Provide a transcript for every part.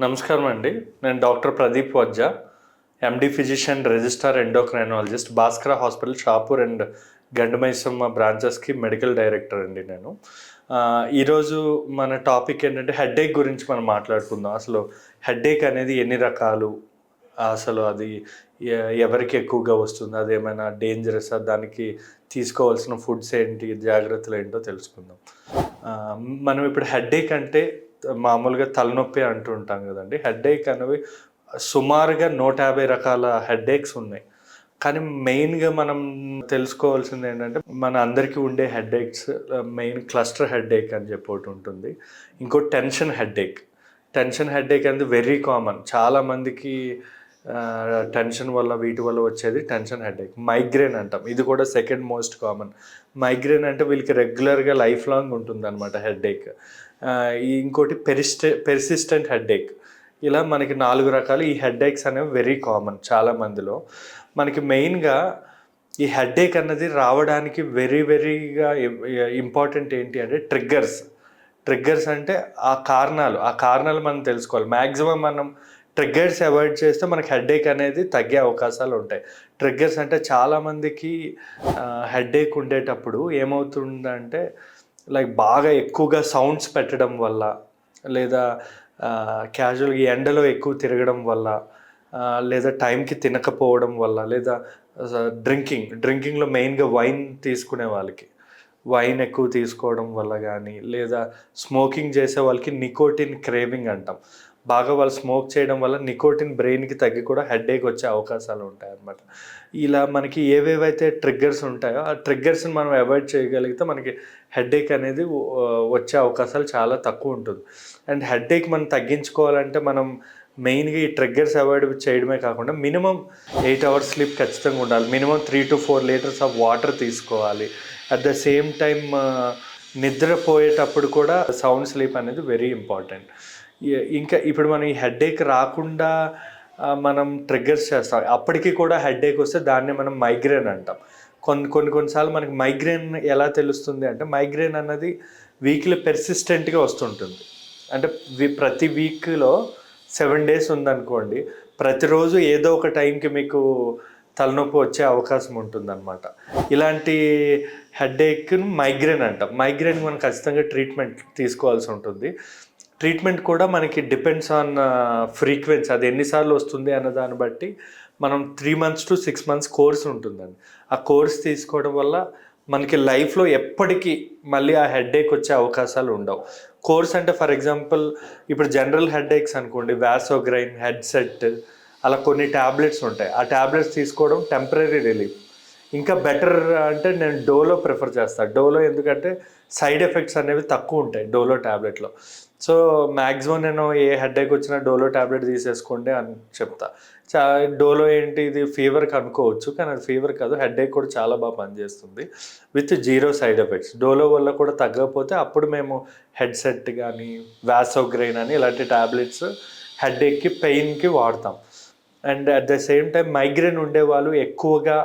నమస్కారం అండి. నేను doctor Pradeep Vajja MD physician registrar endocrinologist Bhaskara hospital Shapur and Gandamaisamma బ్రాంచెస్కి medical director అండి నేను. ఈరోజు మన టాపిక్ ఏంటంటే హెడేక్ గురించి మనం మాట్లాడుకుందాం. అసలు హెడేక్ అనేది ఎన్ని రకాలు? అసలు అది ఎవరికి ఎక్కువగా వస్తుంది? అది ఏమైనా డేంజరస్ దానికి తీసుకోవాల్సిన ఫుడ్స్ ఏంటి? జాగ్రత్తలు ఏంటో తెలుసుకుందాం. మనం ఇప్పుడు హెడేక్ అంటే మామూలుగా తలనొప్పి అంటూ ఉంటాం కదండి. హెడేక్ అనేవి సుమారుగా నూట యాభై రకాల హెడేక్స్ ఉన్నాయి. కానీ మెయిన్గా మనం తెలుసుకోవాల్సింది ఏంటంటే మన అందరికీ ఉండే హెడేక్స్ మెయిన్ క్లస్టర్ హెడేక్ అని చెప్పి ఒకటి ఉంటుంది. ఇంకో టెన్షన్ హెడేక్ టెన్షన్ హెడేక్ అనేది వెరీ కామన్. చాలామందికి టెన్షన్ వల్ల వీటి వల్ల వచ్చేది టెన్షన్ హెడేక్. మైగ్రేన్ అంటాం. ఇది కూడా సెకండ్ మోస్ట్ కామన్. మైగ్రేన్ అంటే వీళ్ళకి రెగ్యులర్గా లైఫ్ లాంగ్ ఉంటుంది అనమాట హెడేక్ ఇంకోటి పెరిస్టే పెర్సిస్టెంట్ హెడేక్. ఇలా మనకి నాలుగు రకాలు ఈ హెడేక్స్ అనేవి వెరీ కామన్ చాలా మందిలో. మనకి మెయిన్గా ఈ హెడేక్ అన్నది రావడానికి వెరీ వెరీగా ఇంపార్టెంట్ ఏంటి అంటే ట్రిగ్గర్స్. ట్రిగ్గర్స్ అంటే ఆ కారణాలు. ఆ కారణాలు మనం తెలుసుకోవాలి. మ్యాక్సిమం మనం ట్రిగ్గర్స్ అవాయిడ్ చేస్తే మనకి హెడేక్ అనేది తగ్గే అవకాశాలు ఉంటాయి. ట్రిగ్గర్స్ అంటే చాలామందికి హెడేక్ ఉండేటప్పుడు ఏమవుతుందంటే లైక్ బాగా ఎక్కువగా సౌండ్స్ పెట్టడం వల్ల లేదా క్యాజువల్గా ఎండలో ఎక్కువ తిరగడం వల్ల లేదా టైంకి తినకపోవడం వల్ల లేదా డ్రింకింగ్ డ్రింకింగ్లో మెయిన్గా వైన్ తీసుకునే వాళ్ళకి వైన్ ఎక్కువ తీసుకోవడం వల్ల కానీ లేదా స్మోకింగ్ చేసే వాళ్ళకి నికోటిన్ క్రేవింగ్ అంటాం. బాగా వాళ్ళు స్మోక్ చేయడం వల్ల నికోటిన్ బ్రెయిన్కి తగ్గి కూడా హెడేక్ వచ్చే అవకాశాలు ఉంటాయి అన్నమాట. ఇలా మనకి ఏవేవైతే ట్రిగ్గర్స్ ఉంటాయో ఆ ట్రిగ్గర్స్ని మనం అవాయిడ్ చేయగలిగితే మనకి హెడేక్ అనేది వచ్చే అవకాశాలు చాలా తక్కువ ఉంటుంది. అండ్ హెడేక్ మనం తగ్గించుకోవాలంటే మనం మెయిన్గా ఈ ట్రిగ్గర్స్ అవాయిడ్ చేయడమే కాకుండా మినిమం ఎయిట్ అవర్స్ స్లీప్ ఖచ్చితంగా ఉండాలి. Minimum three to four litres of water తీసుకోవాలి. అట్ ద సేమ్ టైం నిద్రపోయేటప్పుడు కూడా సౌండ్ స్లీప్ అనేది వెరీ ఇంపార్టెంట్ ఇంకా ఇప్పుడు మనం ఈ హెడేక్ రాకుండా మనం ట్రిగ్గర్స్ చేస్తాం. అప్పటికి కూడా హెడేక్ వస్తే దాన్ని మనం మైగ్రేన్ అంటాం. కొన్ని కొన్ని కొన్నిసార్లు మనకి మైగ్రేన్ ఎలా తెలుస్తుంది అంటే మైగ్రేన్ అన్నది వీక్లో పెర్సిస్టెంట్గా వస్తుంటుంది. అంటే ప్రతి వీక్లో సెవెన్ డేస్ ఉందనుకోండి ప్రతిరోజు ఏదో ఒక టైంకి మీకు తలనొప్పి వచ్చే అవకాశం ఉంటుందన్నమాట. ఇలాంటి హెడ్ఏక్ను మైగ్రేన్ అంటాం. మైగ్రేన్ మనం ఖచ్చితంగా ట్రీట్మెంట్ తీసుకోవాల్సి ఉంటుంది. ట్రీట్మెంట్ కూడా మనకి డిపెండ్స్ ఆన్ ఫ్రీక్వెన్సీ. అది ఎన్నిసార్లు వస్తుంది అన్న దాన్ని బట్టి మనం three months to six months course ఉంటుందండి. ఆ కోర్స్ తీసుకోవడం వల్ల మనకి లైఫ్లో ఎప్పటికీ మళ్ళీ ఆ హెడేక్ వచ్చే అవకాశాలు ఉండవు. కోర్స్ అంటే ఫర్ ఎగ్జాంపుల్ ఇప్పుడు జనరల్ హెడేక్స్ అనుకోండి వ్యాసోగ్రైన్ హెడ్సెట్ అలా కొన్ని ట్యాబ్లెట్స్ ఉంటాయి. ఆ ట్యాబ్లెట్స్ తీసుకోవడం టెంపరీ రిలీఫ్. ఇంకా బెటర్ అంటే నేను డోలో ప్రిఫర్ చేస్తాను డోలో ఎందుకంటే సైడ్ ఎఫెక్ట్స్ అనేవి తక్కువ ఉంటాయి డోలో ట్యాబ్లెట్లో సో మ్యాక్సిమం నేను ఏ హెడేక్ వచ్చినా డోలో ట్యాబ్లెట్ తీసేసుకోండి అని చెప్తా. చా డోలో ఏంటి ఇది ఫీవర్కి అనుకోవచ్చు కానీ అది ఫీవర్ కాదు. హెడేక్ కూడా చాలా బాగా పనిచేస్తుంది with zero side effects Dolo వల్ల కూడా తగ్గకపోతే అప్పుడు మేము హెడ్సెట్ కానీ వ్యాసోగ్రెయిన్ అని ఇలాంటి ట్యాబ్లెట్స్ హెడేక్కి పెయిన్కి వాడతాం. And at the same time migraine ఉండే వాళ్ళు ఎక్కువగా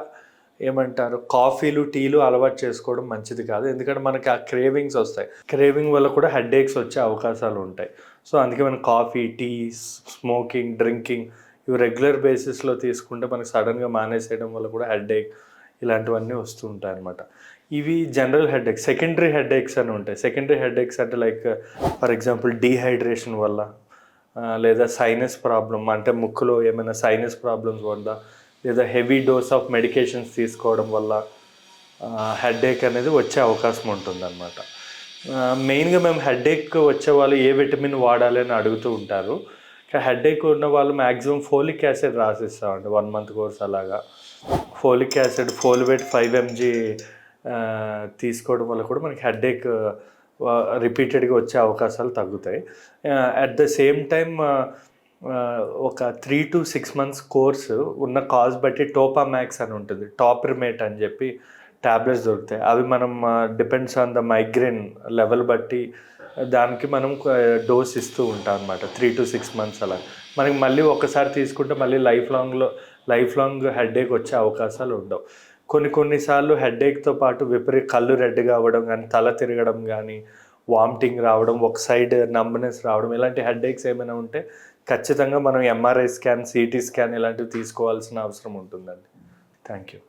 ఏమంటారు? కాఫీలు టీలు అలవాటు చేసుకోవడం మంచిది కాదు. ఎందుకంటే మనకి ఆ క్రేవింగ్స్ వస్తాయి. క్రేవింగ్ వల్ల కూడా హెడేక్స్ వచ్చే అవకాశాలు ఉంటాయి. సో అందుకే మనం కాఫీ టీ స్మోకింగ్ డ్రింకింగ్ ఇవి రెగ్యులర్ బేసిస్లో తీసుకుంటే మనకి సడన్గా మానేసేయడం వల్ల కూడా హెడేక్ ఇలాంటివన్నీ వస్తూ ఉంటాయి అనమాట ఇవి జనరల్ హెడేక్ సెకండరీ హెడేక్స్ అని ఉంటాయి. సెకండరీ హెడేక్స్ అంటే లైక్ ఫర్ ఎగ్జాంపుల్ డీహైడ్రేషన్ వల్ల లేదా సైనస్ ప్రాబ్లం అంటే ముక్కులో ఏమైనా సైనస్ ప్రాబ్లమ్స్ వల్ల లేదా హెవీ డోస్ ఆఫ్ మెడికేషన్స్ తీసుకోవడం వల్ల హెడేక్ అనేది వచ్చే అవకాశం ఉంటుందన్నమాట. మెయిన్గా మేము హెడేక్ వచ్చే వాళ్ళు ఏ విటమిన్ వాడాలి అని అడుగుతూ ఉంటారు. హెడేక్ ఉన్న వాళ్ళు మ్యాక్సిమం ఫోలిక్ యాసిడ్ రాసిస్తామండి వన్ మంత్ కోర్స్ అలాగా. Folic acid folate five MG తీసుకోవడం వల్ల కూడా మనకి హెడేక్ రిపీటెడ్గా వచ్చే అవకాశాలు తగ్గుతాయి. అట్ ద సేమ్ టైం ఒక three to six months course ఉన్న కాజ్ బట్టి టోపా మ్యాక్స్ అని ఉంటుంది. టాప్రిమేట్ అని చెప్పి ట్యాబ్లెట్స్ దొరుకుతాయి. అవి మనం depends on the migraine level బట్టి దానికి మనం డోస్ ఇస్తూ ఉంటాం అనమాట త్రీ టు సిక్స్ మంత్స్ అలా. మనకి మళ్ళీ ఒకసారి తీసుకుంటే మళ్ళీ లైఫ్ లాంగ్లో లైఫ్ లాంగ్ హెడేక్ వచ్చే అవకాశాలు ఉండవు. కొన్ని కొన్నిసార్లు హెడేక్తో పాటు విపరీత కళ్ళు రెడ్గా అవ్వడం కానీ తల తిరగడం కానీ వామిటింగ్ రావడం ఒక సైడ్ నంబనెస్ రావడం ఇలాంటి హెడేక్స్ ఏమైనా ఉంటే ఖచ్చితంగా మనం ఎంఆర్ఐ స్కాన్ సిటీ స్కాన్ ఇలాంటివి తీసుకోవాల్సిన అవసరం ఉంటుందండి. Thank you